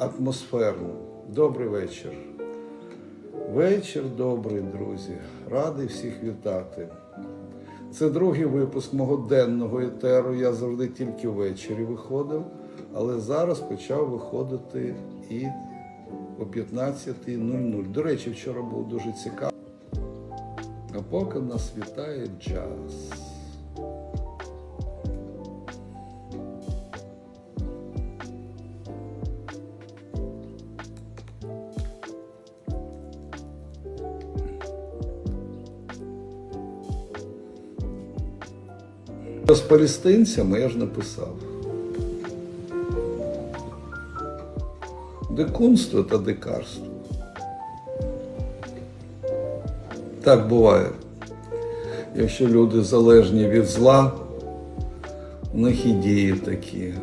атмосферно. Добрий вечір. Вечір добрий, друзі. Радий всіх вітати. Це другий випуск мого денного етеру. Я завжди тільки ввечері виходив, але зараз почав виходити і о 15.00. До речі, вчора було дуже цікаво. А поки нас вітає джаз. З палестинцями я ж написав. Дикунство та дикарство. Так буває. Якщо люди залежні від зла, у них і дії такі.